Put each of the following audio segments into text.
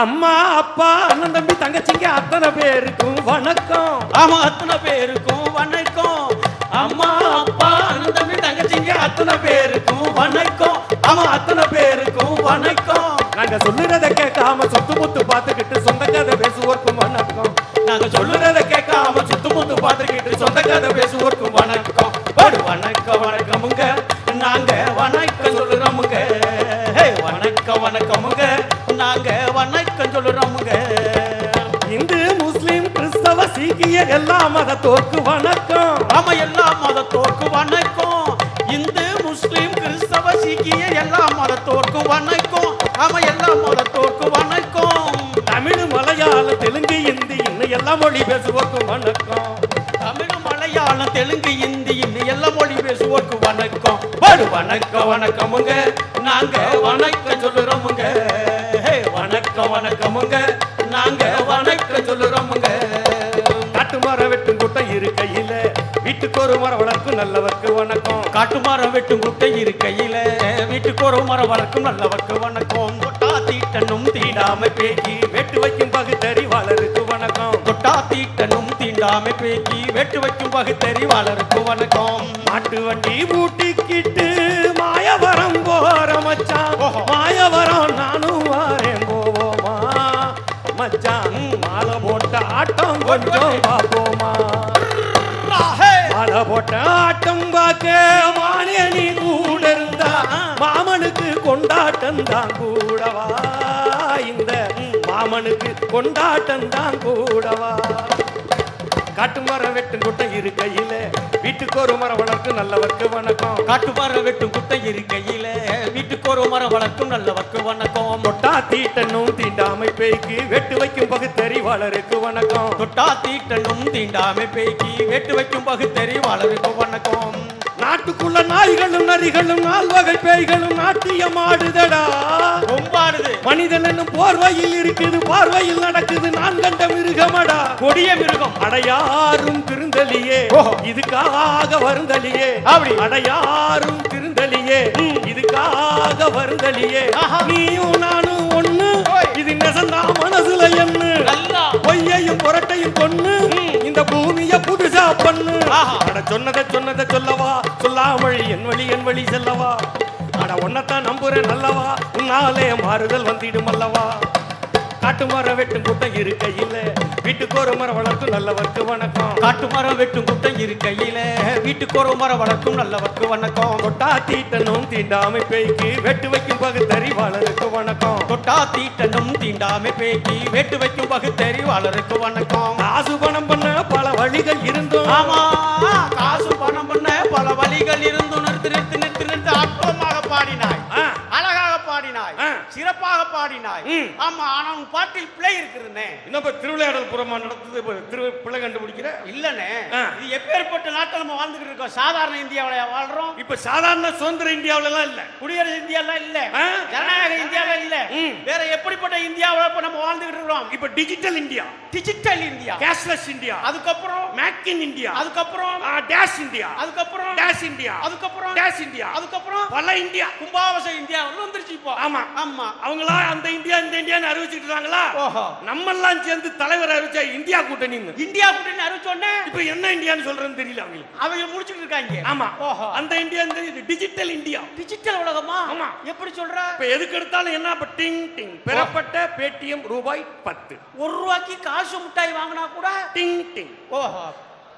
அம்மா அப்பா அண்ணன் தம்பி தங்கச்சிங்க அத்தனை பேருக்கும் வணக்கம். ஆமா அத்தனை பேருக்கும் வணக்கம். அம்மா அப்பா அண்ணன் தம்பி தங்கச்சிங்க அத்தனை பேருக்கும் வணக்கம். ஆமா அத்தனை பேருக்கும் வணக்கம். நாங்க சொல்லுறத கேட்காம சொத்து முத்து பார்த்துக்கிட்டு சொந்த கதை பேசுவோர்க்கும் வணக்கம். நாங்க சொல்லுறத கேட்காம சுத்து முத்து பார்த்துக்கிட்டு சொந்த கதை பேசுவோருக்கும் வணக்கம். பாடு வணக்கம் வணக்கமுங்க. நாங்க வணக்கம் சொல்லுறோமுங்க. ஹே, வணக்கம் வணக்கமுங்க. சொல்லுறோமுங்க இந்து முஸ்லிம் கிறிஸ்தவ சீக்கிய எல்லா மதத்தோர்க்கு வணக்கம். ஆமா எல்லா மதத்தோர்க்கு வணக்கம். இந்து முஸ்லிம் கிறிஸ்தவ சீக்கிய எல்லா மதத்தோர்க்கும் வணக்கம். ஆமா எல்லா மதத்தோர்க்கும் வணக்கம். தமிழ் மலையாளம் தெலுங்கு இந்தி இன்னும் எல்லா மொழி பேசுவோர்க்கும் வணக்கம். தமிழ் மலையாளம் தெலுங்கு இந்தி இன்னும் எல்லா மொழி பேசுவோர்க்கு வணக்கம். பாடு வணக்கம். வீட்டுக்கு ஒரு மரம் வளர்க்கும் நல்லவர்க்கு வணக்கம். காட்டு மரம் வெட்டும் குட்டை இருக்கையில வீட்டுக்கு ஒரு மரம் வளர்க்கும் நல்லவர்க்கு வணக்கம். தொட்டா தீட்டனும் தீண்டாம பேக்கி வெட்டு வைக்கும் பகுத்தறிவாளருக்கு வணக்கம். தொட்டா தீட்டனும் தீண்டாம பேக்கி வெட்டு வைக்கும் பகுத்தறிவாளருக்கு வணக்கம். மாட்டு வண்டி பூட்டிக்கிட்டு மாயவரம் போற மச்சான். மாயவரம் நானும் வாரேன் போவோமா. மச்சான் மாலை போட்ட ஆட்டம் கொஞ்சம் மாலை ஆட்டம் பார்க்க மானே நீ கூட இருந்தா மாமனுக்கு கொண்டாட்டம் தான் கூடவா? இந்த மாமனுக்கு கொண்டாட்டம் தான் கூடவா? காட்டு மரம் வெட்டும் கூட்டம் இருக்கையில வீட்டுக்கு ஒரு மரம் வளர்க்கு நல்லவர்க்கு வணக்கம். காட்டு மரம் வெட்டும் குட்டை இருக்கையில வீட்டுக்கு ஒரு மரம் வளர்க்கும் நல்லவர்க்கு வணக்கம். தொட்டா தீட்டனும் தீண்டாமை பேய்க்கு வெட்டு வைக்கும் பகுத்தறிவாளருக்கு வணக்கம். தொட்டா தீட்டனும் தீண்டாம பேக்கி வெட்டு வைக்கும் பகுத்தறிவாளருக்கு வணக்கம். நாட்டுக்குள்ள நாய்களும் நரிகளும் நால்வகை பேய்களும் நாட்டியம் ஆடுதடா. கொம்பாடுது மனிதன் என்னும் போர்வையில் இருக்குது பார்வையில் நடக்குது நான் கண்ட மிருகமடா. கொடிய மிருகம். அடையாரும் திருந்தலியே. இதுக்காக வருந்தலியே. அப்படி. அடையாரும் திருந்தலியே இதுக்காக வருந்தலியே. நீயும் நானும் ஒண்ணு. இது நெசந்தா மனசுல என்ன பொய்யையும் புரட்டையும் கொன்னு இந்த பூமிய புதுசா பண்ணு. அட சொன்னதை சொன்னதை சொல்லவா? சொல்லாமல் என் வழி என் வழி செல்லவா? அட உன்னைத்தான் நம்புறேன் நல்லவா உன்னாலே மாறுதல் வந்திடும் அல்லவா? காட்டு மரம் வெட்டும் கூட்டம் இருக்கையில். வீட்டுக்கு ஒரு மரம் வளர்க்கும் நல்லவர்க்கு வணக்கம். காட்டு மரம் வெட்டும் கூட்டம் இருக்கையில். வீட்டுக்கு ஒரு மரம் வளர்க்கும் நல்லவர்க்கு வணக்கம். தொட்டா தீட்டனும் தீண்டாமை பேய்க்கு. வெட்டு வைக்கும் பகுத்தறிவாளருக்கு வணக்கம். தொட்டா தீட்டனும் தீண்டாமை பேக்கி வெட்டு வைக்கும் பகுத்தறிவாளருக்கு வணக்கம். காசு பணம் பண்ண பல வழிகள் இருந்தும். ஆமா காசு பணம் பண்ண பல வழிகள் இருந்தும். நிறுத்து நிறுத்து நிறுத்து நிறுத்து அற்புதமாக பாடினார் பாடினாய். சிறப்பாக பாடினாய். ஆமா ஆனா உன் பாட்டில் பிழை இருக்குதுன்னே இன்னும் இப்ப திருவிளையாடல் புறமா நடந்தது திரு பிள்ளை கண்டுபிடிக்கிற இல்லனே. இது எப்பேற்பட்ட நாட்டில் நம்ம வாழ்ந்துகிட்டு இருக்கோம்? சாதாரண இந்தியாவில வாழ்றோம்? இப்ப சாதாரண சுதந்திர இந்தியாவுல எல்லாம் இல்ல. குடியரசு இந்தியால இல்ல. ஜனநாயக இந்தியால இல்ல. வேற எப்படிப்பட்ட இந்தியாவில இப்ப நம்ம வாழ்ந்துகிட்டு இருக்கிறோம்? இப்ப digital India digital India cashless India அதுக்கப்புறம்? மேக் இன் இந்தியா அதுக்கப்புறம்? டேஷ் இந்தியா அதுக்கப்புறம்? டேஷ் இந்தியா அதுக்கப்புறம்? டேஷ் இந்தியா அதுக்கப்புறம்? பல இந்தியா கும்பாவச இந்தியா வந்துருச்சு இப்போ. ஆமா ஆமா. அவங்களா அந்த இந்தியா இந்த இந்தியான்னு அறிவிச்சிட்டு இருக்காங்களா? ஓஹோ. நம்ம எல்லாம் சேர்ந்து தலைவர் அறிவிச்சா இந்தியா கூட்டணின்னு. இந்தியா கூட்டணி அறிவிச்சோடனே இப்ப என்ன இந்தியான்னு சொல்றேன்னு தெரியல அவங்களுக்கு. அவங்க முடிச்சுட்டு இருக்காங்க. ஆமா. ஓஹோ. அந்த இந்தியா இந்த டிஜிட்டல் இந்தியா. டிஜிட்டல் உலகமா? ஆமா. எப்படி சொல்ற? இப்ப எதுக்கு எடுத்தாலும் என்ன இப்ப டிங் டிங். பெறப்பட்ட பேடிஎம் ரூபாய் பத்து. ஒரு ரூபாய்க்கு காசு மிட்டாய் வாங்கினா கூட டிங் டிங். ஓஹோ.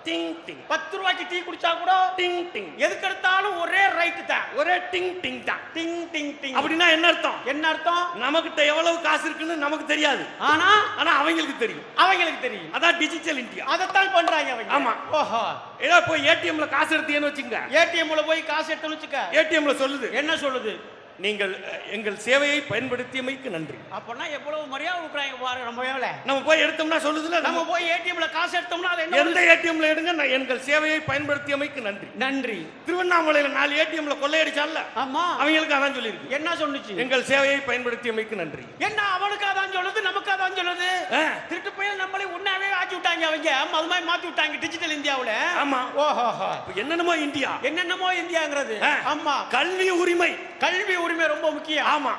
டிங் டிங் பத்து ரூபாய்க்கு டீ குடிச்சா கூட டிங் டிங் எதுக்கு எடுத்தாலும் ஒரே ரைட்டு தான். ஒரே டிங் டிங் தான். டிங் டிங் டிங் அப்படின்னா என்ன அர்த்தம்? என்ன அர்த்தம்? நமக்கிட்ட எவ்வளவு காசு இருக்குன்னு நமக்கு தெரியாது. ஆனா? ஆனா அவங்களுக்கு தெரியும். அவங்களுக்கு தெரியும். அதான் டிஜிட்டல் இந்தியா அதைத்தான் பண்றாங்க அவங்க. ஆமா. ஓஹோ. ஏதோ போய் ஏடிஎம்ல காசு எடுத்தீங்கன்னு வச்சுங்க ஏடிஎம்ல போய் காசு எடுத்து வச்சுக்க. ஏடிஎம்ல சொல்லுது. என்ன சொல்லுது? நீங்கள் எங்கள் சேவையை பயன்படுத்தியமைக்கு நன்றி. அப்பனா எவ்வளவு மரியாதை கொடுக்குறாங்க பாருங்க நம்ம நம்ம போய் எடுத்தோம்னா சொல்லுதுல நம்ம போய் ஏடிஎம்ல காசு எடுத்தோம்னா அது என்ன எந்த? ஏடிஎம்ல எடுங்க நான் எங்கள் சேவையை பயன்படுத்தியமைக்கு நன்றி. நன்றி. திருவண்ணாமலையில நாலு ஏடிஎம்ல கொள்ளையடிச்சான்ல? ஆமா. அவங்களுக்கு அதான் சொல்லியிருக்கு. என்ன சொன்னுச்சு? எங்கள் சேவையை பயன்படுத்தியமைக்கு நன்றி. என்ன அவனுக்கு அதான் சொல்லுது நமக்கு அதான் சொல்லுது? திருட்டு போய் நம்மளே உண்ணாவே ஆக்கி விட்டாங்க அவங்க. அது மாதிரி மாத்தி விட்டாங்க டிஜிட்டல் இந்தியாவுல. ஆமா. ஓஹோ என்னென்னமோ இந்தியா. என்னென்னமோ இந்தியாங்கிறது. ஆமா. கல்வி உரிமை. கல்வி உரிமை ரொம்ப முக்கியம். ஆமா.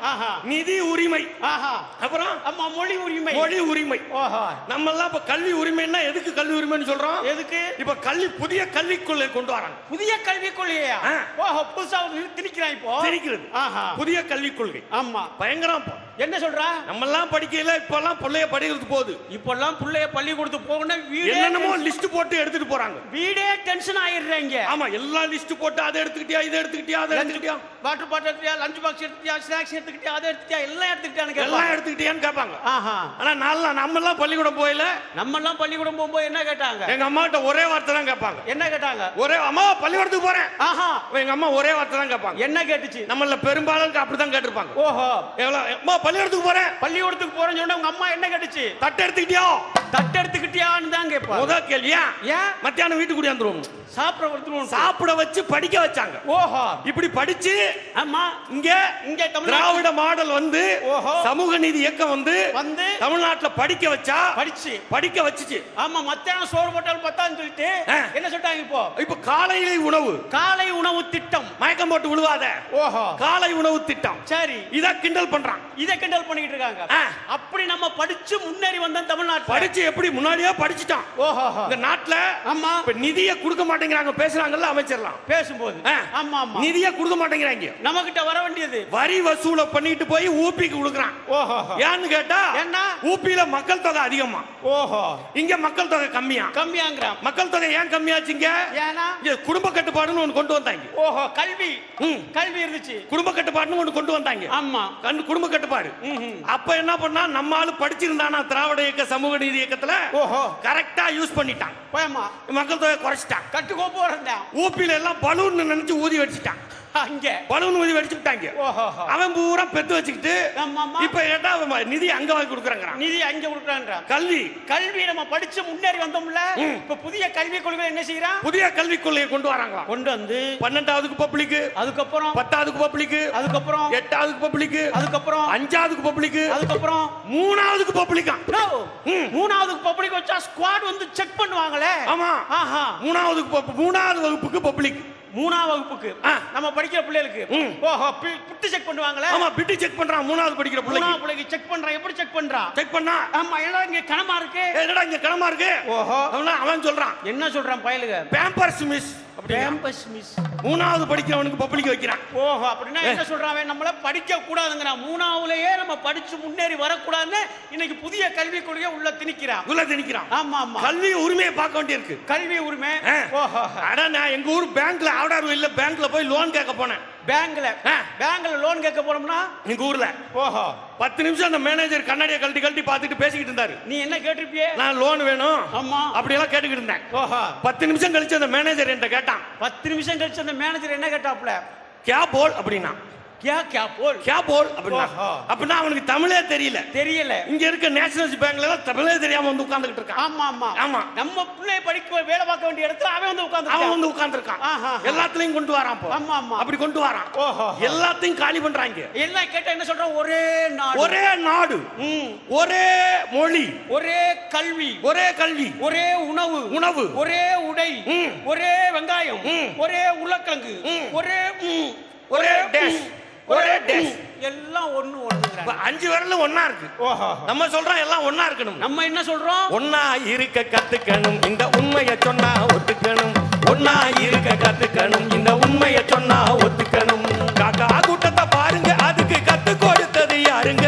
நிதி உரிமை. ஆஹா. அப்புறம்? அம்மா மொழி உரிமை. மொழி உரிமை. ஓஹோ. நம்ம எல்லாம் இப்ப கல்வி உரிமைன்னா எதுக்கு கல்வி உரிமைன்னு சொல்றோம்? எதுக்கு? இப்ப கல்வி புதிய கல்விக் கொள்கை கொண்டு வராங்க. புதிய கல்விக் கொள்கையா. ஓஹோ புதுசா திணிக்கிறான் இப்போ. ஆஹா. புதிய கல்விக் கொள்கை ஆமா. பயங்கரம். என்ன சொல்றா? நம்ம எல்லாம் படிக்கையில இப்பெல்லாம் பிள்ளைய படிக்கிறது போகுது. இப்பெல்லாம் பிள்ளைய பள்ளிக்கூடத்துக்கு போகணும் வீடே என்னென்னமோ லிஸ்ட் போட்டு எடுத்துட்டு போறாங்க. வீடே டென்ஷன் ஆயிடுறீங்க. ஆமா எல்லா லிஸ்ட் போட்டு அதை எடுத்துக்கிட்டியா இதை எடுத்துக்கிட்டியா அதை எடுத்துக்கிட்டியா? வாட்டர் பாட்டில் எடுத்துட்டியா லஞ்ச் பாக்ஸ் எடுத்துட்டியா ஸ்நாக்ஸ் எடுத்துக்கிட்டியா அதை எடுத்துட்டியா எல்லாம் எடுத்துக்கிட்டான்னு எல்லாம் கேட்பாங்க எடுத்துக்கிட்டியான்னு கேட்பாங்க. ஆஹா. ஆனா நாளா நம்ம எல்லாம் பள்ளிக்கூடம் போயில நம்ம எல்லாம் பள்ளிக்கூடம் போகும்போது என்ன கேட்டாங்க? எங்க அம்மா கிட்ட ஒரே வார்த்தை தான் கேட்பாங்க. என்ன கேட்டாங்க? ஒரே அம்மா பள்ளிக்கூடத்துக்கு போறேன். ஆஹா. எங்க அம்மா ஒரே வார்த்தை தான் கேட்பாங்க. என்ன கேட்டுச்சு? நம்மள பெரும்பாலும் அப்படிதான் கேட்டிருப்பாங்க. ஓஹோ. எவ்வளவு அம்மா பள்ளிக்கூடத்துக்கு போறேன். பள்ளிக்கூடத்துக்கு போறேன்னு சொன்னா உங்க அம்மா என்ன கேட்டுச்சு? தட்டை எடுத்துக்கிட்டியா? தட்டு எடுத்துக்கிட்டியான்னு தான் கேட்பாங்க. முத கேள்வியா? ஏன்? மத்தியானம் வீட்டுக்கு கூடியாந்துருவோம் சாப்பிட ஒருத்தர் சாப்பிட வச்சு படிக்க வச்சாங்க. ஓஹோ. இப்படி படிச்சு ஆமா. இங்க இங்க திராவிட மாடல் வந்து ஓஹோ. சமூக நீதி இயக்கம் வந்து வந்து தமிழ்நாட்டுல படிக்க வச்சா படிச்சு. படிக்க வச்சுச்சு. ஆமா மத்தியானம் சோறு போட்டாலும் பத்தான்னு சொல்லிட்டு. என்ன சொல்லிட்டாங்க இப்போ? இப்ப காலையில உணவு. காலை உணவு திட்டம். மயக்கம் போட்டு விழுவாத. ஓஹோ. காலை உணவு திட்டம். சரி. இத கிண்டல் பண்றான். இத கிண்டல் பண்ணிட்டு இருக்காங்க. அப்படி நம்ம படிச்சு முன்னேறி வந்தோம் தமிழ்நாட்டுல. படிச்சு எப்படி முன்னாடியே படிச்சுட்டான். ஓஹோ இந்த நாட்டுல ஆமா. இப்ப நிதிய கொடுக்க மாட்டேங்கிறாங்க பேசுறாங்கல்ல அமைச்சிடலாம் பேசும்போது. ஆமா ஆமா. நிதிய கொடுக்க மாட்டேங்கிறாங்க. நம்ம கிட்ட வர வேண்டியது. வரி வசூல பண்ணிட்டு போய் ஊபிக்கு கொடுக்குறான். ஓஹோ ஏன்னு கேட்டா என்ன ஊபியில மக்கள் தொகை அதிகமா. ஓஹோ. இங்க மக்கள் தொகை கம்மியா. கம்மியாங்கிறான். மக்கள் தொகை ஏன் கம்மியாச்சுங்க ஏன்னா? இங்க குடும்ப கட்டுப்பாடுன்னு ஒண்ணு கொண்டு வந்தாங்க. ஓஹோ கல்வி. கல்வி இருந்துச்சு. குடும்ப கட்டுப்பாடுன்னு ஒண்ணு கொண்டு வந்தாங்க. ஆமா. குடும்ப கட்டுப்பாடு. அப்ப என்ன பண்ணா நம்ம ஆளு படிச்சிருந்தானா திராவிட இயக்க சமூக நீதி இயக்கத்துல ஓஹோ. கரெக்டா யூஸ் பண்ணிட்டான். மக்கள் தொகை குறைச்சிட்டான். கட்டுக்கோப்பு வரந்தேன் ஊப்பில எல்லாம் பலூன் நினைச்சு ஊதி வச்சுட்டான். அங்க. பலூன் ஊதி வச்சு விட்டாங்க ஓஹோ. அவன் பூரா பெத்து வச்சுக்கிட்டு இப்ப கேட்டா அவன் நிதி அங்க வாங்கி கொடுக்குறாங்கிறான். நிதி அங்க கொடுக்குறான்றான். கல்வி. கல்வி நம்ம படிச்சு முன்னேறி வந்தோம்ல இப்ப புதிய கல்வி கொள்கை என்ன செய்யறான் புதிய கல்விக் கொள்கையை கொண்டு வராங்களா கொண்டு வந்து பன்னெண்டாவதுக்கு பப்ளிக் அதுக்கப்புறம் பத்தாவதுக்கு பப்ளிக் அதுக்கப்புறம் எட்டாவதுக்கு பப்ளிக் அதுக்கப்புறம் அஞ்சாவதுக்கு பப்ளிக் அதுக்கப்புறம். மூணாவதுக்கு. ம். மூணாவதுக்கு பப்ளிக் வச்சா ஸ்குவாட் வந்து செக் பண்ணுவாங்களே? ஆமா. ஆஹா. மூணாவதுக்கு மூணாவது வகுப்புக்கு பப்ளிக் மூணாவது வகுப்புக்கு. நம்ம படிக்கிற பிள்ளைகளுக்கு. ஓஹோ பிட்டு செக் பண்ணுவாங்களே? ஆமா பிட்டி செக் பண்றான் மூணாவது படிக்கிற மூணாவது பிள்ளைக்கு செக் பண்றான். எப்படி செக் பண்றான் செக் பண்ணா? ஆமா எல்லாம் இங்க கனமா இருக்கு? "ஏய், என்னடா இங்க கனமா இருக்கு? ஓஹோ. அவனா அவன் சொல்றான். என்ன சொல்றான் பயலுக? Pampers miss. கேம்பஸ் மிஸ் மூணாவது படிக்கிறவனுக்கு பப்ளிக் வைக்கிறான். ஓஹோ அப்படின்னா என்ன சொல்றான் அவன்? நம்மள படிக்க கூடாதுங்கிறான். மூணாவதுலயே நம்ம படிச்சு முன்னேறி வரக்கூடாதுன்னு இன்னைக்கு புதிய கல்விக் கொள்கையை உள்ள திணிக்கிறான். உள்ள திணிக்கிறான். ஆமா ஆமா. கல்வி உரிமையை பார்க்க வேண்டியிருக்கு. கல்வி உரிமை. ஓஹோ. அட நான் எங்க ஊர் பேங்க்ல இல்ல பேங்க்ல போய் லோன் கேட்க போனேன். பேங்க்ல. பேங்க்ல லோன் கேட்க போனோம்னா? எங்க ஊர்ல. ஓஹோ. பத்து நிமிஷம் அந்த மேனேஜர் கண்ணாடியை கழட்டி கழட்டி பார்த்துட்டு பேசிக்கிட்டு இருந்தாரு. நீ என்ன கேட்டிருப்பியே? நான் லோன் வேணும். ஆமா. அப்படியெல்லாம் கேட்டுக்கிட்டு இருந்தேன். ஓஹோ. பத்து நிமிஷம் கழிச்சு அந்த மேனேஜர் என்கிட்ட கேட்டான். பத்து நிமிஷம் கழிச்சு அந்த மேனேஜர் என்ன கேட்டாப்ல கே போல் அப்படின்னா. கியா கியா போல். கே போல்? அப்படின்னா. அப்படின்னா அவனுக்கு தமிழே தெரியல. தெரியல. இங்க இருக்க நேஷனல் பேங்க்ல எல்லாம் தமிழே தெரியாம வந்து உட்கார்ந்துகிட்டு இருக்கான். ஆமா ஆமா. ஆமா. நம்ம பிள்ளை படிக்க வேலை பார்க்க வேண்டிய இடத்துல அவன் வந்து அவன் உட்கார்ந்து வந்து உட்கார்ந்துருக்கான். எல்லாத்துலயும் கொண்டு வரான் ஆமா ஆமா. அப்படி கொண்டு வரான். ஓஹோ. எல்லாத்தையும் காலி பண்றாங்க. எல்லாம் கேட்டா என்ன சொல்றான்? ஒரே நாடு. ஒரே நாடு. ஒரே மொழி. ஒரே கல்வி. ஒரே கல்வி. ஒரே உணவு. உணவு. ஒரே உடை. ஒரே வெங்காயம். ஒரே உருளைக்கிழங்கு. ஒரே. ஒரே டேஷ் ஒரே. எல்லாம் ஒண்ணு ஒண்ணுங்கிறாங்க. அஞ்சு விரலும் ஒண்ணா இருக்கு. ஓஹோ. நம்ம சொல்றோம் எல்லாம் ஒண்ணா இருக்கணும். நம்ம என்ன சொல்றோம்? ஒன்னா இருக்க கத்துக்கணும். இந்த உண்மைய சொன்னா ஒத்துக்கணும். ஒன்னா இருக்க கத்துக்கணும். இந்த உண்மைய சொன்னா ஒத்துக்கணும். காக்கா கூட்டத்தை பாருங்க. அதுக்கு கத்து கொடுத்தது யாருங்க?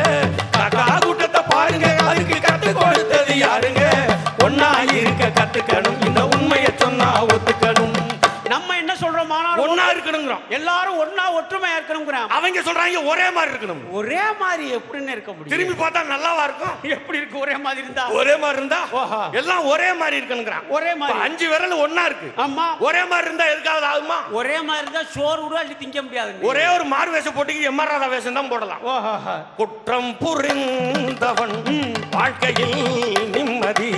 காக்கா கூட்டத்தை பாருங்க. அதுக்கு கத்து கொடுத்தது யாருங்க? ஒன்னா இருக்க கத்துக்கணும். இந்த உண்மைய சொன்னா ஒத்துக்கணும் ஒன்னா இருக்கணுங்கிறோம் எல்லாரும் ஒண்ணா ஒற்றுமையா இருக்கணுங்கிறான் அவங்க சொல்றாங்க ஒரே மாதிரி இருக்கணும். ஒரே மாதிரி எப்படின்னு இருக்க முடியும்? திரும்பி பார்த்தா நல்லாவா இருக்கும்? எப்படி இருக்கு? ஒரே மாதிரி இருந்தா? ஒரே மாதிரி இருந்தா? ஓஹோ. எல்லாம் ஒரே மாதிரி இருக்கணுங்கிறான். ஒரே மாதிரி. அஞ்சு விரல் ஒண்ணா இருக்கு. ஆமா. ஒரே மாதிரி இருந்தா எதுக்காவது ஆகுமா? ஒரே மாதிரி இருந்தா சோறு கூட அள்ளி திங்க முடியாது ஒரே ஒரு மாறு வேஷம் போட்டுக்கு எம்ஆர் ராதா வேஷம் தான் போடலாம். குற்றம் புரிந்தவன் வாழ்க்கையில் நிம்மதி.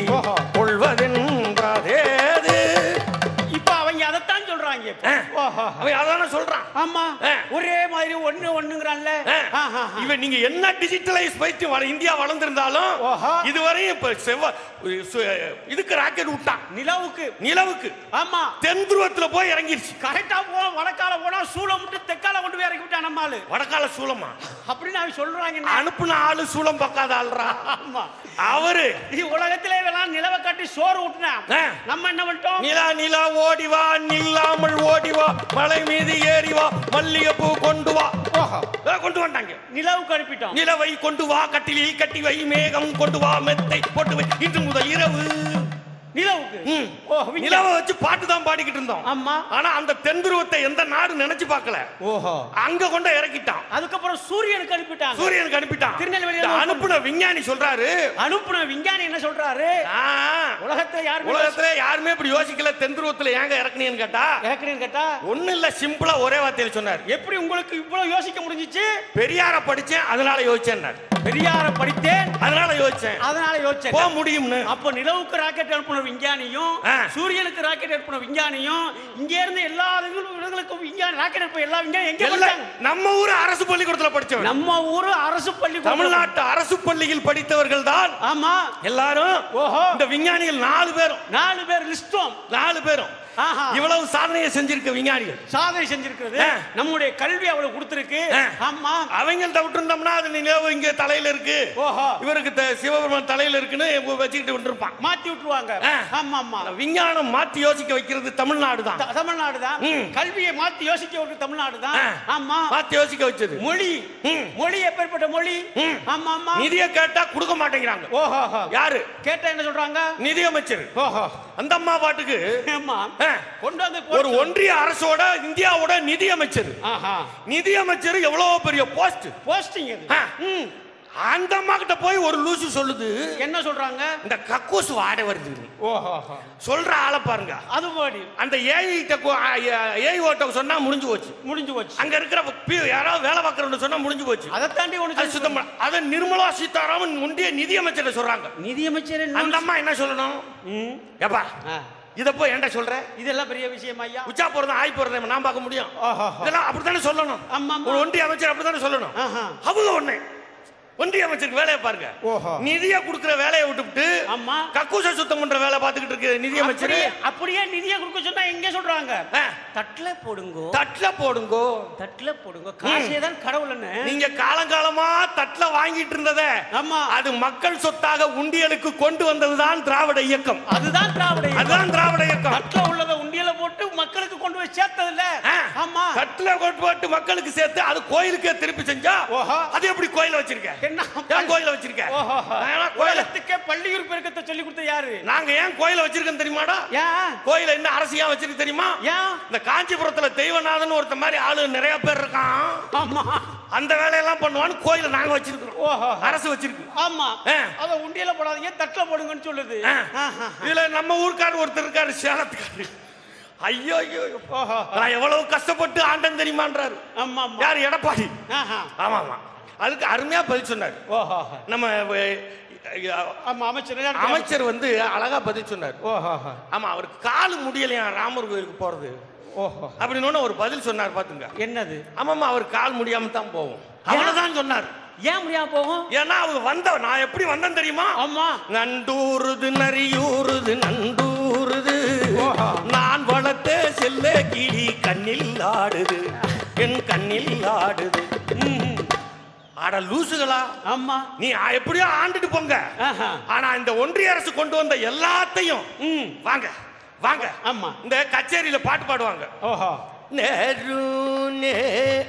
கொள்வதென்றதேது இப்ப அவங்க அதைத்தான் சொல்றாங்க. அவன் அதான சொல்றான். ஆமா. ஒரே மாதிரி ஒண்ணு ஒண்ணுங்கிறான்ல. இவன் நீங்க என்ன டிஜிட்டலைஸ் பயிற்சி வள- இந்தியா வளர்ந்திருந்தாலும். இதுவரையும் இப்ப செவ்வ சு- இதுக்கு ராக்கெட் விட்டான். நிலவுக்கு. நிலவுக்கு. ஆமா. தென் துருவத்துல போய் இறங்கிருச்சு. கரெக்டா போ வடக்கால போனா சூளம் விட்டு தெற்கால கொண்டு போய் இறக்கி விட்டான் நம்ம ஆளு வடக்கால சூலமா அப்படின்னு அவன் சொல்றாங்க அனுப்புன ஆளு சூலம் பக்காத ஆள்றா ஆமா. அவரு. உலகத்திலே எல்லாம் நிலவை காட்டி சோறு ஊட்டினா ஆ. நம்ம என்ன பண்ணிட்டோம்? நிலா நிலா ஓடி வா. நில்லாமல் ஓடி வா. மலை மீது ஏறி வா மல்லிகைப்பூ கொண்டு வா. கொண்டு வந்தாங்க. நிலவுக்கு அனுப்பிட்டோம் நிலவை கொண்டு வா கட்டிலில் கட்டி வை மேகம் கொண்டு வா மெத்தை போட்டு வை. இன்று முதல் இரவு. நிலவுக்கு. ஓ. நிலவை வச்சு பாட்டு தான் பாடிக்கிட்டு இருந்தோம். ஆமா. ஆனா அந்த தென்துருவத்தை எந்த நாடு நினைச்சு பார்க்கல. ஓஹோ. அங்க கொண்டு இறக்கிட்டான். அதுக்கப்புறம் சூரியனுக்கு அனுப்பிட்டாங்க. சூரியனுக்கு அனுப்பிட்டான். திருநெல்வேலியில இந்த அனுப்புன விஞ்ஞானி சொல்றாரு. அனுப்புன விஞ்ஞானி என்ன சொல்றாரு? ஆ, உலகத்தை யாரு உலகத்துல யாருமே இப்படி யோசிக்கல. தென்துருவத்துல ஏங்க இறக்குனீன்னு கேட்டா? கேக்குறீன்னு கேட்டா? ஒண்ணு இல்ல சிம்பிளா ஒரே வார்த்தையில சொன்னார். எப்படி உங்களுக்கு இவ்வளவு யோசிக்க முடிஞ்சிச்சு? பெரியார படிச்சேன் அதனால யோசிச்சேன் பெரியார படித்தேன். அதனால யோசிச்சேன். அதனால யோசிச்சேன். போக முடியும்னு. அப்ப நிலவுக்கு ராக்கெட் அனுப்புன விஞ்ஞானியும் ஆ. சூரியனுக்கு ராக்கெட் அனுப்புன விஞ்ஞானியும் இங்க இருந்து எல்லா இடங்களுக்கும் விஞ்ஞானி ராக்கெட் அனுப்ப எல்லா விஞ்ஞானி எங்க நம்ம ஊர் அரசு பள்ளிக்கூடத்துல படிச்சவன். நம்ம ஊரு அரசு பள்ளி தமிழ்நாட்டு அரசு பள்ளியில் படித்தவர்கள் தான் ஆமா. எல்லாரும் ஓஹோ. இந்த விஞ்ஞானிகள் நாலு பேரும். நாலு பேர் லிஸ்டும் நாலு பேரும். இவ்வளவு சாதனையை செஞ்சிருக்க விஞ்ஞானிகள். சாதனை செஞ்சிருக்கிறது. நம்முடைய கல்வி அவ்வளவு கொடுத்திருக்கு. ஆமா. அவங்கள்ட்ட விட்டுருந்தோம்னா அது நிலவு இங்க தலையில இருக்கு. ஓஹோ. இவருக்கு சிவபெருமான் தலையில இருக்குன்னு வச்சுக்கிட்டு விட்டுருப்பான். மாத்தி விட்டுருவாங்க. ஆமா ஆமா விஞ்ஞானம் மாத்தி யோசிக்க வைக்கிறது தமிழ்நாடு தான். தமிழ்நாடு தான். கல்வியை மாத்தி யோசிக்க ஒரு தமிழ்நாடு தான். ஆமா. மாத்தி யோசிக்க வச்சது. மொழி. மொழி எப்பேற்பட்ட மொழி. ஆமா ஆமா நிதியை கேட்டா கொடுக்க மாட்டேங்கிறாங்க. ஓஹோ யாரு? கேட்டா என்ன சொல்றாங்க? நிதியமைச்சர். ஓஹோ. அந்த அம்மா பாட்டுக்கு ஆமா. ஆ, கொண்டு வந்து ஒரு ஒன்றிய அரசோட இந்தியாவோட நிதியமைச்சர் ஆஹா. நிதியமைச்சர் எவ்வளவு பெரிய போஸ்ட்? போஸ்டிங் அது ஆ. ம். அந்த அம்மா கிட்ட போய் ஒரு லூசு சொல்லுது. என்ன சொல்றாங்க? இந்த கக்கூஸ் வாடை வருது சொல்ற ஆளை பாருங்க. அது பாடி. அந்த ஏஐ ஏஐ ஓட்ட சொன்னா முடிஞ்சு போச்சு. முடிஞ்சு போச்சு. அங்க இருக்கிற யாராவது வேலை பார்க்கறவங்க சொன்னா முடிஞ்சு போச்சு. அதை தாண்டி ஒண்ணு சுத்தம் அத நிர்மலா சீதாராமன் முந்தைய நிதியமைச்சர் சொல்றாங்க. நிதியமைச்சர் அந்த அம்மா என்ன சொல்லணும்? ம். ஏப்பா. இத போய் என்ன சொல்ற? இதெல்லாம் பெரிய விஷயம் ஐயா. உச்சா போறதா ஆய் போறதா நான் பார்க்க முடியும். இதெல்லாம் அப்படித்தானே சொல்லணும். ஒன்றிய அமைச்சர் அப்படித்தானே சொல்லணும். அவங்க ஒண்ணு. ஒன்றிய அமைச்சருக்கு வேலையை பாருங்க. நிதியை கொடுக்கிற வேலையை விட்டுவிட்டு ஆமா. கக்கூச சுத்தம் பண்ற வேலை பார்த்துக்கிட்டு இருக்கு நிதியமைச்சர் அப்படியே- அப்படியே நிதியை கொடுக்க சொன்னா எங்க சொல்றாங்க? தட்டுல போடுங்கோ. தட்டுல போடுங்கோ. தட்டுல போடுங்க. காசே தான் கடவுள்னு. நீங்க காலங்காலமா தட்டுல வாங்கிட்டு இருந்தத ஆமா. அது மக்கள் சொத்தாக உண்டியலுக்கு கொண்டு வந்ததுதான் திராவிட இயக்கம். அதுதான் திராவிட இயக்கம். அதுதான் திராவிட இயக்கம். தட்டுல உள்ளத போட்டு மக்களுக்கு கொண்டு போய் சேர்த்தது இல்ல ஆ. ஆமா. தட்டுல கொண்டு போட்டு மக்களுக்கு சேர்த்து அது கோயிலுக்கே திருப்பி செஞ்சா ஓஹோ. அது எப்படி கோயில வச்சிருக்க? என்ன? கோயில வச்சிருக்க? ஓஹோ. ஏன்னா கோயில உலகத்துக்கே பள்ளியூர் பெருக்கத்தை சொல்லி கொடுத்த யாரு? நாங்க ஏன் கோயில வச்சிருக்கோம் தெரியுமாடா? ஏன்? கோயில என்ன அரசியா வச்சிருக்கு தெரியுமா? ஏன்? இந்த காஞ்சிபுரத்துல தெய்வநாதன் ஒருத்த மாதிரி ஆளு நிறைய பேர் இருக்கான். ஆமா. அந்த வேலையெல்லாம் பண்ணுவான்னு கோயில நாங்க வச்சிருக்கிறோம். ஓஹோ. அரசு வச்சிருக்கு. ஆமா. அத உண்டியல போடாதீங்க தட்டுல போடுங்கன்னு சொல்லுது. இதுல நம்ம ஊர்க்காரர் ஒருத்தர் இருக்காரு சேலத்துக்காரு ஐயோ ஐயோ நான் எவ்வளவு கஷ்டப்பட்டு ஆண்டன் தெரியுமான்றாரு. ஆமா யார்? எடப்பாடி. ஆஹா. ஆமா ஆமா அதுக்கு அருமையா பதில் சொன்னார். நம்ம அமைச்சர் அமைச்சர் வந்து அழகா பதில் சொன்னார். ஆமா அவருக்கு காலு முடியலையா ராமர் கோயிலுக்கு போறது? ஓஹோ. அப்படின்னு ஒரு பதில் சொன்னார் பாத்துங்க. என்னது? ஆமாமா அவர் கால் முடியாம தான் போவோம். அவ்வளவுதான் சொன்னார். ஏன் முடியாம போகும் ஏன்னா அவங்க வந்த நான் எப்படி வந்தேன் தெரியுமா? ஆமா. நண்டூருது நரியூருது நண்டூருது. செல்ல கிளி கண்ணில் ஆடுது. என் கண்ணில் ஆடுது. அட லூசுகளா? ஆமா. நீ எப்படியோ ஆண்டுட்டு போங்க. ஆனா இந்த ஒன்றிய அரசு கொண்டு வந்த எல்லாத்தையும் வாங்க வாங்க. ஆமா. இந்த கச்சேரியில பாட்டு பாடுவாங்க. ஓஹோ.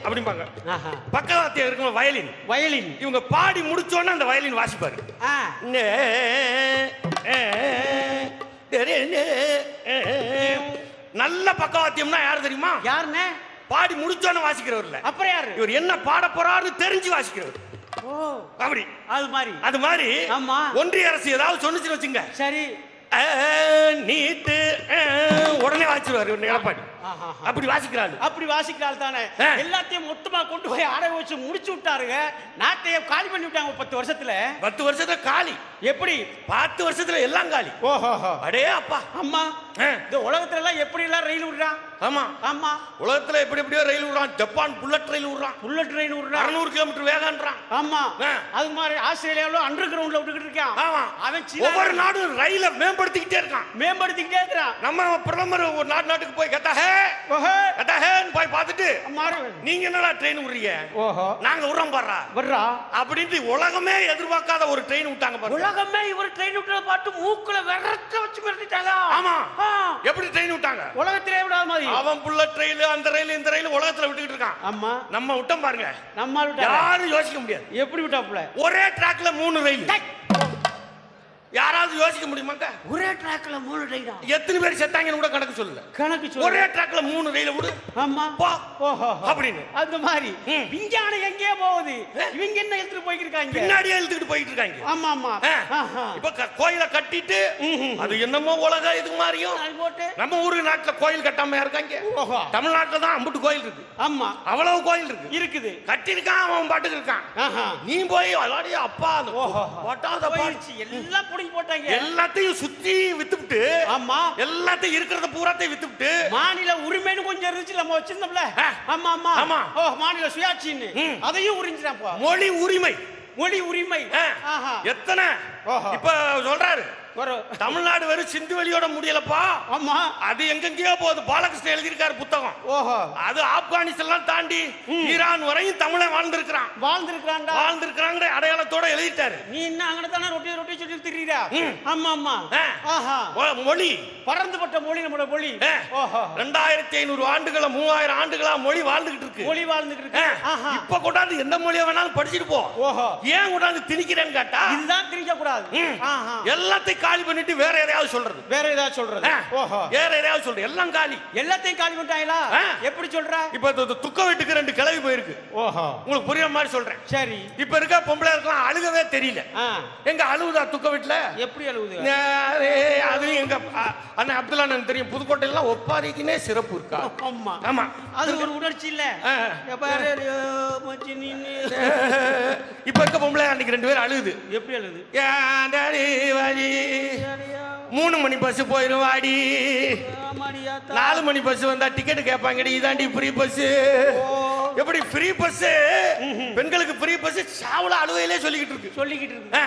அப்படிம்பாங்க. பக்கவாத்தியம் இருக்கும் வயலின். வயலின். இவங்க பாடி முடிச்சோன்னே அந்த வயலின் வாசிப்பாரு. நே. நல்ல பக்கவாத்தியம்னா யாரு தெரியுமா? யாருண்ணே பாடி முடிச்சோன்னு வாசிக்கிறவர் இல்ல அப்புறம் யாரு? இவர் என்ன பாட போறாரு தெரிஞ்சு வாசிக்கிறவர். ஓ. அப்படி. அது மாதிரி. அது மாதிரி ஆமா. ஒன்றிய அரசு ஏதாவது சொன்னுச்சுன்னு வச்சுங்க. சரி. நீட்டு உடனே வாசிச்சிருவாரு இவர் எடப்பாடி. அப்படி வாசிக்கிறாள். அப்படி வாசிக்கிறாள் தானே. எல்லாத்தையும் மொத்தமா கொண்டு போய் அடகு வச்சு முடிச்சு விட்டாருங்க. நாட்டையே காலி பண்ணி விட்டாங்க பத்து வருஷத்துல. பத்து வருஷத்துல காலி. எப்படி? பத்து வருஷத்துல எல்லாம் காலி. ஓஹோ அடே அப்பா. அம்மா இந்த உலகத்துல எல்லாம் எப்படி எல்லாம் ரயில் விடுறான்? ஆமா. ஆமா. உலகத்துல எப்படி எப்படியோ ரயில் விடுறான். ஜப்பான் புல்லட் ரயில் விடுறான். புல்லட் ட்ரெயின் விடுறான். அறுநூறு கிலோமீட்டர் வேகன்றான் ஆமா. அது மாதிரி ஆஸ்திரேலியாவுல அண்டர் கிரவுண்ட்ல விட்டுக்கிட்டு இருக்கான். ஆமா. அவன் ஒவ்வொரு நாடும் ரயில மேம்படுத்திக்கிட்டே இருக்கான். மேம்படுத்திக்கிட்டே இருக்கிறான். நம்ம பிரதமர் ஒரு நாட்டு நாட்டுக்கு போய் ஹே ஹேன்னு போய் பார்த்துட்டு. நீங்க என்னடா ட்ரெயின் விடுறீங்க ஓஹோ. நாங்க விடுறோம் பாடுறா வர்றா. அப்படின்ட்டு உலகமே எதிர்பார்க்காத ஒரு ட்ரெயின் விட்டாங்க பாருங்க உலகமே இவர் ட்ரெயின் விட்டுறத பார்த்து மூக்குல விரட்ட வச்சு மிரட்டிட்டாங்க ஆமா. எப்படி ட்ரெயின் விட்டாங்க? உலகத்திலே விடாத மாதிரி. அவன் புல்லட் ரயில் அந்த ரயில் இந்த ரயில் உலகத்துல விட்டுக்கிட்டு இருக்கான். ஆமா. நம்ம விட்டோம் பாருங்க. நம்ம யாரும் யோசிக்க முடியாது. எப்படி விட்டாப்புல? ஒரே ட்ராக்ல மூணு ரயில் யாராவது யோசிக்க முடியுமாங்க? ஒரே ட்ராக்ல மூணு ட்ரெயினா எத்தனை பேர் செத்தாங்கன்னு கூட கணக்கு சொல்லல. கணக்கு சொல்லு ஒரே ட்ராக்ல மூணு ரயில விடு. ஆமா. போ. ஓஹோ அப்படின்னு. அந்த மாதிரி. விஞ்ஞானம் எங்கேயோ போகுது. இவங்க என்ன எடுத்துட்டு போய்க்கிருக்காங்க பின்னாடியே இழுத்துக்கிட்டு போயிட்டு இருக்காங்க ஆமா. ஆமா. இப்ப கோயிலை கட்டிட்டு அது என்னமோ உலக இது மாதிரியும் நம்ம ஊரு நாட்டுல கோயில் கட்டாம இருக்காங்க. ஓஹோ. தமிழ்நாட்டுல தான் அம்புட்டு கோயில் இருக்கு. ஆமா. அவ்வளவு கோயில் இருக்கு. இருக்குது. கட்டிருக்கான் அவன் பாட்டுக்கு இருக்கான். நீ போய் அல்லாடி அப்பா ஓஹோ. ஒட்டாத பாடு. போயிடுச்சு. எல்லாம் புடிங்கி போட்டாங்க. எல்லாத்தையும் சுத்தி வித்துவிட்டு ஆமா. எல்லாத்தையும் இருக்கிறத பூராத்தையும் வித்துவிட்டு மாநில உரிமைன்னு கொஞ்சம் இருந்துச்சு நம்ம வச்சிருந்தோம்ல. ஆமா ஆமா. ஆமா. ஓ மாநில சுயாட்சின்னு. அதையும் உறிஞ்சிட்டான் போ மொழி உரிமை. மொழி உரிமை. எத்தனை. இப்ப சொல்றாரு. தமிழ்நாடு வெறும் சிந்து வெளியோட முடியலப்பா. ஆமா. அது எங்கெங்கயோ போகுது. பாலகிருஷ்ணன் எழுதியிருக்காரு புத்தகம். ஓஹோ. அது ஆப்கானிஸ்தான் தாண்டி ஈரான் வரையும் தமிழன் வாழ்ந்திருக்கிறான். வாழ்ந்திருக்கிறான்டா. வாழ்ந்திருக்கிறாங்கிற அடையாளத்தோட எழுதிட்டாரு. நீ என்ன அங்கன தானே ரொட்டி ரொட்டி சுட்டி திரியிறா? ம். ஆமா ஆமா. ஆஹா. மொழி. பறந்துபட்ட மொழி நம்மளோட மொழி. ஓஹோ. ரெண்டாயிரத்தி ஐநூறு ஆண்டுகளா மூவாயிரம் ஆண்டுகளா மொழி வாழ்ந்துகிட்டு இருக்கு. மொழி வாழ்ந்துகிட்டு. இருக்கு. இப்ப கொண்டாந்து எந்த மொழியை வேணாலும் படிச்சுட்டு போ. ஓஹோ. ஏன் கொண்டாந்து திணிக்கிறேன்னு கேட்டா? இதுதான் திரிக்க கூடாது எல்லாத்தையும் காலி பண்ணிட்டு வேற எதையாவது சொல்றது? வேற ஏதாவது சொல்றது. ஓஹோ. வேற எதையாவது சொல்றது? எல்லாம் காலி. எல்லாத்தையும் காலி பண்ணிட்டாங்களா. எப்படி சொல்ற? இப்ப துக்க வீட்டுக்கு ரெண்டு கிளவி போயிருக்கு. ஓஹோ. உங்களுக்கு புரியுற மாதிரி சொல்றேன். சரி. இப்ப இருக்க பொம்பளை இருக்கலாம் அழுகவே தெரியல. எங்க அழுகுதா துக்க வீட்டுல? எப்படி அழுகுது அது எங்க அ- அண்ணன் அப்துல்லா அண்ணன் தெரியும். புதுக்கோட்டையில ஒப்பாரிக்குனே சிறப்பு இருக்கா? ஆமா. ஆமா. அது ஒரு உணர்ச்சி இல்ல. நீனு. இப்ப இருக்க பொம்பளை அன்னைக்கு ரெண்டு பேரும் அழுகுது. எப்படி அழுகுது? மூணு மணி பஸ் போயிரும் வாடி. நாலு மணி பஸ் வந்தா டிக்கெட் கேட்பாங்கடி இதாண்டி ஃப்ரீ பஸ் எப்படி ஃப்ரீ பஸ் பெண்களுக்கு ஃப்ரீ பஸ் சாவல அழுவையிலே சொல்லிக்கிட்டு இருக்கு. சொல்லிக்கிட்டு இருக்கு.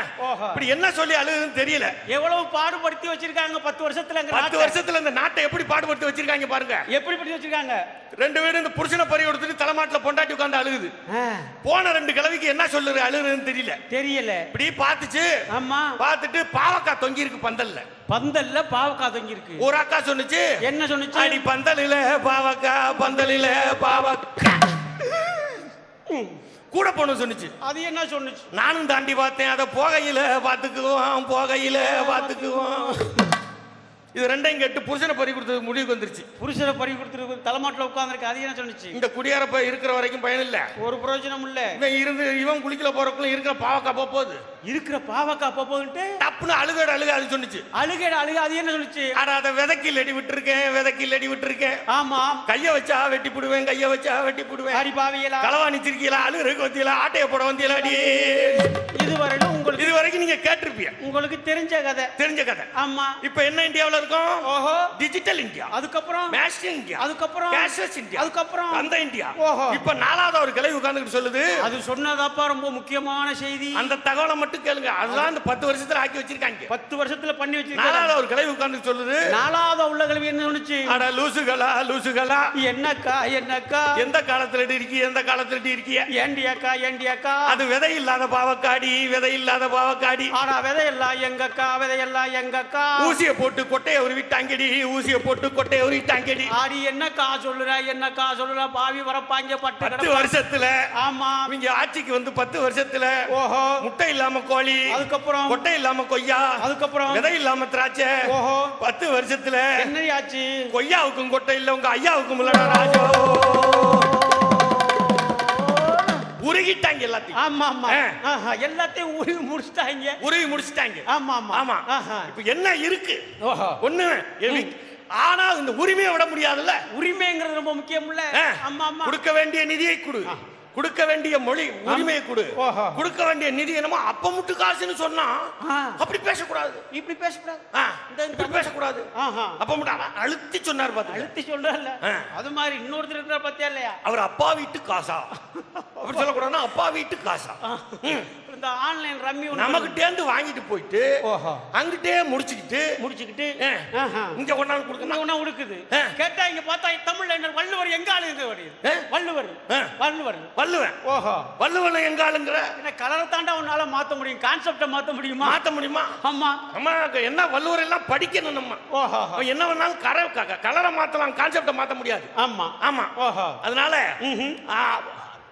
இப்படி என்ன சொல்லி அழுகுதுன்னு தெரியல. எவ்வளவு பாடுபடுத்தி வச்சிருக்காங்க பத்து வருஷத்துல பத்து. வருஷத்துல இந்த நாட்டை எப்படி பாடுபடுத்தி வச்சிருக்காங்க பாருங்க. எப்படி படுத்தி வச்சிருக்காங்க? ரெண்டு பேரும் இந்த புருஷனை பறி கொடுத்துட்டு தலைமாட்டுல பொண்டாட்டி உட்காந்து அழுகுது. போன ரெண்டு கிழவிக்கு என்ன சொல்லுது? அழுகுதுன்னு தெரியல. தெரியல. இப்படி பார்த்துச்சு. ஆமா. பார்த்துட்டு பாவக்காய் தொங்கி இருக்கு பந்தல்ல. பந்தல்ல பாவக்காய் தொங்கி இருக்கு ஒரு அக்கா சொன்னுச்சு. என்ன சொன்னுச்சு? அடி பந்தலில பாவக்கா பந்தலில பாவக்கா கூட பொண்ணு சொன்னுச்சு. அது என்ன சொன்னுச்சு? நானும் தாண்டி பார்த்தேன். அதை போகையில பார்த்துக்குவோம் போகையில பார்த்துக்குவோம். இது ரெண்டையும் கேட்டு புருஷனை பறி கொடுத்தது முடிவுக்கு வந்துருச்சு. புருஷனை பறி கொடுத்துருக்கு தலைமாட்டில் உட்கார்ந்துருக்கு அது என்ன சொன்னுச்சு? இந்த குடியாரப்ப இருக்கிற வரைக்கும் பயன் இல்ல. ஒரு பிரயோஜனம் இல்ல. இவன் இருந்து இவன் குளிக்கல போறக்குள்ள இருக்கிற பாவக்கா போக போகுது. இருக்கிற பாவக்காய் போகுதுன்ட்டு? டப்புன்னு அழுகட அழுக அது சொன்னுச்சு. அழுகேட அழுக அது என்ன சொல்லுச்சு ஆனா அதை விதைக்கில் அடி விட்டுருக்கேன் விதைக்கில் அடி விட்டுருக்கேன் ஆமா. கைய வச்சா வெட்டி போடுவேன் கைய வச்சா வெட்டி போடுவேன். அடி பாவியலா களவாணி சிரிக்கல அழுகிறதுக்கு வந்தீங்களா ஆட்டைய போட வந்தீங்களா அடி இதுவரையிலும் உங்களுக்கு இது வரைக்கும் நீங்க கேட்டிருப்பீங்க. உங்களுக்கு தெரிஞ்ச கதை. தெரிஞ்ச கதை. ஆமா. இப்ப என்ன இந்தியாவுல இருக்கும்? ஓஹோ. டிஜிட்டல் இந்தியா அதுக்கப்புறம்? மேஸ்ட் இந்தியா அதுக்கப்புறம்? கேஷ்லெஸ் இந்தியா அதுக்கப்புறம்? அந்த இந்தியா ஓஹோ. இப்ப நாலாவது ஒரு கிளை உட்கார்ந்துட்டு சொல்லுது. அது சொன்னதாப்பா ரொம்ப முக்கியமான செய்தி. அந்த தகவலை மட்டும் கேளுங்க. அதுதான் இந்த பத்து வருஷத்துல ஆக்கி வச்சிருக்காங்க. பத்து வருஷத்துல பண்ணி வச்சிருக்காங்க நாலாவது ஒரு கிளை உட்கார்ந்து சொல்லுது. நாலாவது உள்ள கல்வி என்ன சொன்னுச்சு? அட லூசுகளா லூசுகளா? என்னக்கா என்னக்கா? எந்த காலத்துல இருக்கீ எந்த காலத்துல இருக்கீங்க ஏண்டி அக்கா ஏண்டி அக்கா அது விதை இல்லாத பாவக்காடி விதை இல்லாத பாவக்காடி. ஆனா விதையெல்லாம் எங்கக்கா விதையெல்லாம் எங்கக்கா? ஊசிய போட்டு கொட்டைய உருவிட்டாங்கடி ஊசிய போட்டு கொட்டைய உருவிட்டாங்கடி. ஆடி என்னக்கா சொல்லுற என்னக்கா சொல்லுற? பாவி வரப்பாங்க பட்டு பத்து. வருஷத்துல ஆமா. இவங்க ஆட்சிக்கு வந்து பத்து வருஷத்துல ஓஹோ. முட்டை இல்லாம கோழி அதுக்கப்புறம்? கொட்டை இல்லாம கொய்யா அதுக்கப்புறம்? விதை இல்லாம திராட்சை ஓஹோ. பத்து வருஷத்துல என்ன ஆச்சு? கொய்யாவுக்கும் கொட்டை இல்ல உங்க ஐயாவுக்கும் இல்லடா ராஜோ. உருகிட்டாங்க எல்லாத்தையும். ஆமா ஆமா. எல்லாத்தையும் உருவி முடிச்சிட்டாங்க. உருவி முடிச்சிட்டாங்க. ஆமா ஆமா. ஆமா. இப்ப என்ன இருக்கு? ஓஹோ. ஒண்ணு ஆனா இந்த உரிமையை விட முடியாதுல்ல? உரிமைங்கிறது ரொம்ப முக்கியம்ல ஆ. ஆமா ஆமா. கொடுக்க வேண்டிய நிதியை கொடு. கொடுக்க வேண்டிய மொழி உரிமையை கொடு. கொடுக்க வேண்டிய நிதி என்னமோ அப்ப முட்டு காசுன்னு சொன்னா. அப்படி பேசக்கூடாது. இப்படி பேசக்கூடாது. இப்படி பேசக்கூடாது. அப்ப அவன் அழுத்தி சொன்னார் பாத்து அழுத்தி சொல்றல ஆ. அது மாதிரி இன்னொருத்தர் இருக்கிற பத்தியா இல்லையா? அவர் அப்பா வீட்டு காசா. அப்படி சொல்லக்கூடாதுன்னா அப்பா வீட்டு காசா. இந்த ஆன்லைன் ரம்மி நமக்கிட்டேந்து வாங்கிட்டு போயிட்டு ஓஹோ. அங்கிட்டே முடிச்சுக்கிட்டு முடிச்சுக்கிட்டு. இங்க கொண்டாந்து கொடுக்கணும் ஒண்ணா உடுக்குது ஆ. கேட்டா இங்க பார்த்தா தமிழ்ல என்ன வள்ளுவர் எங்க ஆளுங்க? வள்ளுவர் ஆ. வள்ளுவர். வள்ளுவன் ஓஹோ. வள்ளுவன் எங்க ஆளுங்கிற? என்ன கலரை தாண்டா உன்னால மாத்த முடியும் கான்செப்ட மாத்த முடியுமா? மாத்த முடியுமா? ஆமா. அம்மா என்ன வள்ளுவர் எல்லாம் படிக்கணும் நம்ம. ஓஹோ. என்ன வேணாலும் கரை கலரை மாத்தலாம் கான்செப்டை மாத்த முடியாது. ஆமா. ஆமா. ஓஹோ. அதனால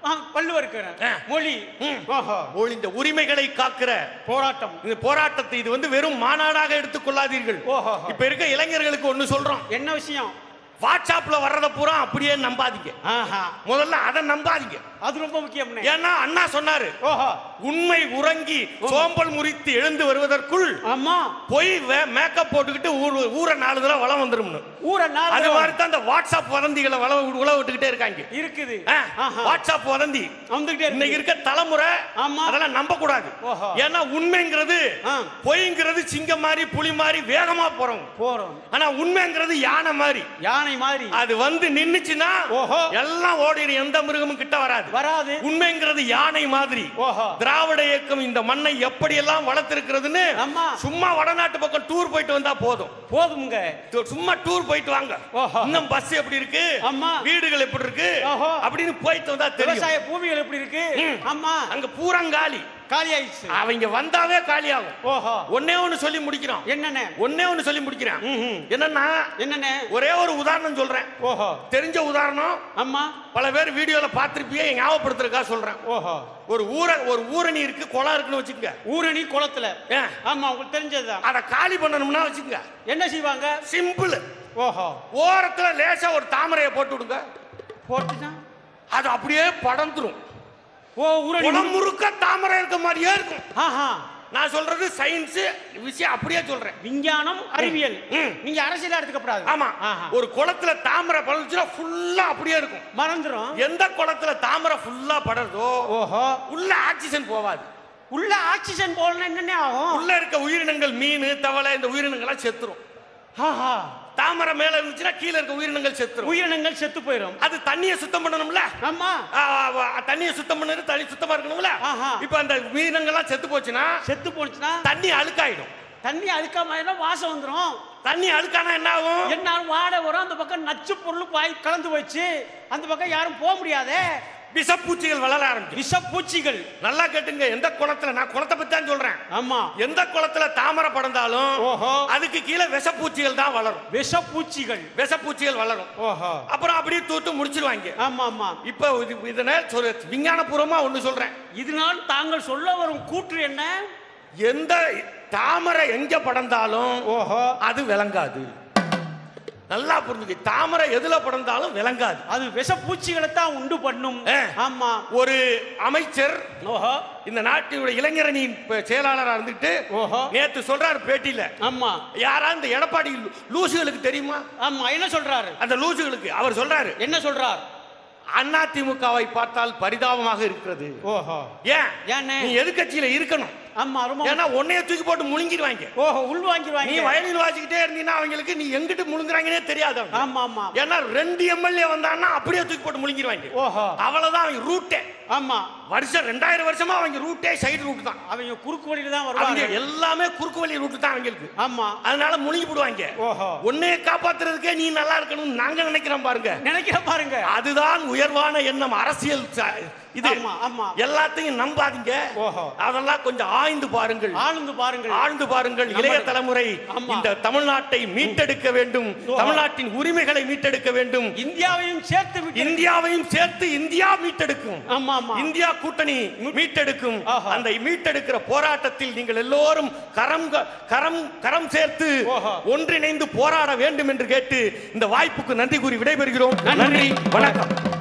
வள்ளுவருக்கு. மொழி. ம். ஓஹோ. ஓ, இந்த உரிமைகளை காக்கிற போராட்டம். இந்த போராட்டத்தை இது வந்து வெறும் மாநாடாக எடுத்துக்கொள்ளாதீர்கள் ஓஹோ. இப்ப இருக்க இளைஞர்களுக்கு ஒண்ணு சொல்றோம். என்ன விஷயம்? வாட்ஸ்அப்ல வர்றத பூரா அப்படியே நம்பாதீங்க. ஆஹா. முதல்ல அதை நம்பாதீங்க. அது ரொம்ப முக்கியம்னே. ஏன்னா அண்ணா சொன்னாரு ஓஹோ. உண்மை உறங்கி சோம்பல் முறித்து எழுந்து வருவதற்குள் ஆமா. போய் மேக்கப் போட்டுக்கிட்டு ஊர் ஊரை நாலு தடவை வளம் வந்துரும்னு. ஊரை நாலு அது மாதிரி தான் இந்த வாட்ஸ்அப் வதந்திகளை வள உழ விட்டுக்கிட்டே இருக்காங்க. இருக்குது. வாட்ஸ்அப் வதந்தி. வந்துகிட்டே. இன்னைக்கு இருக்க தலைமுறை ஆமா. அதெல்லாம் நம்ப கூடாது. ஏன்னா உண்மைங்கிறது. பொய்ங்கிறது சிங்கம் மாதிரி புலி மாதிரி வேகமா போறோம். போறோம். ஆனா உண்மைங்கிறது யானை மாதிரி. யானை மாதிரி. அது வந்து நின்னுச்சுன்னா ஓஹோ. எல்லாம் ஓடிடும். எந்த மிருகமும் கிட்ட வராது. வராது. உண்மைங்கிறது யானை மாதிரி. திராவிட இயக்கம் இந்த மண்ணை எப்படி எல்லாம் வளர்த்திருக்கிறதுன்னு. சும்மா வடநாட்டு பக்கம் டூர் போயிட்டு வந்தா போதும். போதுமுங்க. து- சும்மா டூர் போயிட்டு வாங்க. இன்னும் பஸ் எப்படி இருக்கு? ஆமா. வீடுகள் எப்படி இருக்கு. அப்படின்னு போயிட்டு வந்தா தெரியும். விவசாய பூமிகள் எப்படி இருக்கு? ம். ஆமா அங்க பூரங்காலி. காலி ஆயிடுச்சு அவங்க வந்தாவே காலியாகும். ஓஹோ. ஒன்னே ஒண்ணு சொல்லி முடிக்கிறோம். என்னண்ணே ஒன்னே ஒண்ணு சொல்லி முடிக்கிறேன். என்னன்னா என்னண்ணே ஒரே ஒரு உதாரணம் சொல்றேன். ஓஹோ. தெரிஞ்ச உதாரணம் ஆமா. பல பேர் வீடியோல பார்த்திருப்பியே ஞாபகப்படுத்துறதுக்கா சொல்றேன். ஓஹோ. ஒரு ஊர ஒரு ஊரணி இருக்கு குளம் இருக்குன்னு வச்சுக்கோங்க. ஊரணி குளத்துல? ஆமா உங்களுக்கு தெரிஞ்சதுதான். அதை காலி பண்ணணும்னா வச்சுக்கோங்க. என்ன செய்வாங்க? சிம்பிள். ஓஹோ. ஓரத்துல லேசா ஒரு தாமரையை போட்டு விடுங்க. போட்டுனா அது அப்படியே படந்துரும் ஓ ஊரணி குளம் முழுக்க தாமரை இருக்க மாதிரியே இருக்கும். ஆஹா. நான் சொல்றது சயின்ஸ் விஷயம் அப்படியே சொல்றேன். விஞ்ஞானம் அறிவியல். நீங்க அரசியலா எடுத்துக்கப்படாது. ஆமா. ஒரு குளத்துல தாமரை படர்ந்துச்சுன்னா ஃபுல்லா அப்படியே இருக்கும். மறந்துரும். எந்த குளத்துல தாமரை ஃபுல்லா படருதோ ஓஹோ. உள்ள ஆக்சிஜன் போகாது உள்ள ஆக்சிஜன் போடணும் என்னென்ன ஆகும்? உள்ள இருக்க உயிரினங்கள் மீன் தவளை இந்த உயிரினங்கள்லாம் செத்துரும். ஆஹா. தாமரை மேல இருந்துச்சுன்னா கீழே இருக்க உயிரினங்கள் செத்துரும். உயிரினங்கள் செத்து போயிடும் அது தண்ணியை சுத்தம் பண்ணணும்ல? ஆமா. தண்ணியை சுத்தம் பண்ணது தண்ணி சுத்தமா இருக்கணும்ல. இப்ப அந்த உயிரினங்கள்லாம் செத்து போச்சுன்னா செத்து போச்சுன்னா தண்ணி அழுக்காயிடும். தண்ணி அழுக்காம வாசம் வந்துரும். தண்ணி அழுக்கானா என்ன ஆகும்? என்ன வாடை வரும். அந்த பக்கம் நச்சு பொருள் பாய் கலந்து வச்சு அந்த பக்கம் யாரும் போக முடியாதே. விஷப்பூச்சிகள் வளர ஆரம்பிக்கும் விஷப்பூச்சிகள். நல்லா கேட்டுங்க எந்த குளத்துல நான் குளத்தை பத்தி தான் சொல்றேன். ஆமா. எந்த குளத்துல தாமரை படந்தாலும் ஓஹோ. அதுக்கு கீழே விஷப்பூச்சிகள் தான் வளரும். விஷப்பூச்சிகள். விஷப்பூச்சிகள் வளரும். ஓஹோ. அப்புறம் அப்படியே தூத்து முடிச்சிருவாங்க. ஆமா ஆமா. இப்ப இது இதனை சொல்ற விஞ்ஞானபூர்வமா ஒண்ணு சொல்றேன். இதனால் தாங்கள் சொல்ல வரும் கூற்று என்ன? எந்த தாமரை எங்க படந்தாலும் ஓஹோ. அது விளங்காது. நல்லா புரிஞ்சுக்க. தாமரை எதுல படந்தாலும் விளங்காது. அது விஷப்பூச்சிகளை தான் உண்டு பண்ணும். ஆமா. ஒரு அமைச்சர் ஓஹோ. இந்த நாட்டினுடைய இளைஞரணியின் ப- செயலாளரா இருந்துட்டு ஓஹோ. நேத்து சொல்றாரு பேட்டியில. ஆமா. யாரா இந்த எடப்பாடி லூசுகளுக்கு தெரியுமா? ஆமா என்ன சொல்றாரு? அந்த லூசுகளுக்கு அவர் சொல்றாரு. என்ன சொல்றார்? அதிமுகவை பார்த்தால் பரிதாபமாக இருக்கிறது. ஓஹோ. ஏன்? ஏன்னு? நீ எதிர்க்கட்சியில இருக்கணும். ஆமா ரொம்ப ஏன்னா உன்னைய தூக்கி போட்டு முழுங்கிடுவாங்க. ஓஹோ உள் நீ வாங்கிடுவாங்க வயலில் வாசிக்கிட்டே இருந்தீங்கன்னா அவங்களுக்கு நீ எங்கிட்டு முழுங்குறாங்கன்னே தெரியாது. ஆமா ஆமா. ஏன்னா ரெண்டு எம்எல்ஏ வந்தான்னா அப்படியே தூக்கி போட்டு முழுங்கிடுவாங்க. ஓஹோ. அவ்வளவுதான் அவங்க ரூட்டே. ஆமா. வருஷம் ரெண்டாயிரம் வருஷமா அவங்க ரூட்டே சைடு ரூட் தான். அவங்க குறுக்கு வழியில தான் வருவாங்க. எல்லாமே குறுக்கு வழி ரூட் தான் அவங்களுக்கு. ஆமா. அதனால முழுங்கி போடுவாங்க. ஓஹோ. உன்னைய காப்பாத்துறதுக்கே நீ நல்லா இருக்கணும்னு நாங்க நினைக்கிறோம் பாருங்க. நினைக்கிற பாருங்க. அதுதான் உயர்வான எண்ணம் அரசியல் இது எல்லாத்தையும் நம்பாதீங்க. அதெல்லாம் கொஞ்சம் ஆய்ந்து பாருங்கள். ஆழ்ந்து பாருங்கள். ஆழ்ந்து பாருங்கள். இளைய தலைமுறை. இந்த தமிழ்நாட்டை மீட்டெடுக்க வேண்டும். தமிழ்நாட்டின் உரிமைகளை மீட்டெடுக்க வேண்டும். இந்தியாவையும் சேர்த்து இந்தியாவையும் சேர்த்து இந்தியா மீட்டெடுக்கும். இந்தியா கூட்டணி மீட்டெடுக்கும். அந்த மீட்டெடுக்கிற போராட்டத்தில் நீங்கள் எல்லோரும் கரம் கரம் கரம் சேர்த்து. ஒன்றிணைந்து போராட வேண்டும் என்று கேட்டு இந்த வாய்ப்புக்கு நன்றி கூறி விடைபெறுகிறோம். நன்றி. வணக்கம்.